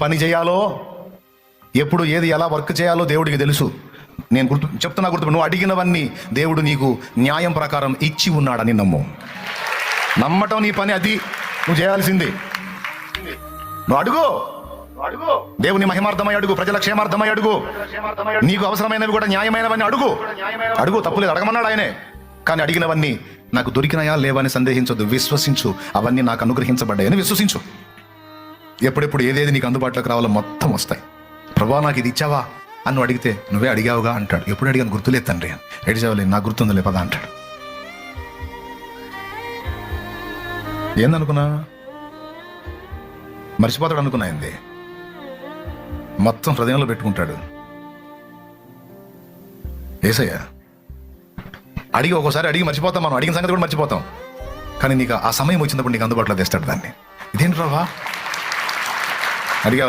పని చేయాలో ఎప్పుడు ఏది ఎలా వర్క్ చేయాలో దేవుడికి తెలుసు. నేను గుర్తు చెప్తున్నా గుర్తు నువ్వు అడిగినవన్నీ దేవుడు నీకు న్యాయం ప్రకారం ఇచ్చి ఉన్నాడని నమ్ము. నమ్మటం నీ పని అది నువ్వు చేయాల్సింది. నువ్వు అడుగు. అడుగు దేవుని మహిమార్థమై అడుగు ప్రజల క్షేమార్థమై అడుగు. నీకు అవసరమైనవి కూడా న్యాయమైనవని అడుగు. అడుగు తప్పులేదు అడగమన్నాడు ఆయనే. కానీ అడిగినవన్నీ నాకు దొరికినాయా లేవని సందేహించొద్దు విశ్వసించు. అవన్నీ నాకు అనుగ్రహించబడ్డాయని విశ్వసించు. ఎప్పుడెప్పుడు ఏదేది నీకు అందుబాటులోకి రావాలో మొత్తం వస్తాయి. ప్రభా నాకు ఇది ఇచ్చావా? అని అడిగితే నువ్వే అడిగావుగా? అంటాడు. ఎప్పుడు అడిగాను? గుర్తులేదు తండ్రి ఎడిచావులే నాకు గుర్తుందిలే పదా అంటాడు. ఏందనుకున్నా? మర్చిపోతాడు అనుకున్నా ఏంది? మొత్తం హృదయంలో పెట్టుకుంటాడు. ఏసయ్యా అడిగి ఒక్కోసారి అడిగి మర్చిపోతాం మనం. అడిగిన సంగతి కూడా మర్చిపోతాం. కానీ నీకు ఆ సమయం వచ్చినప్పుడు నీకు అందుబాటులో తెస్తాడు దాన్ని. ఇదేంటి రావా అడిగా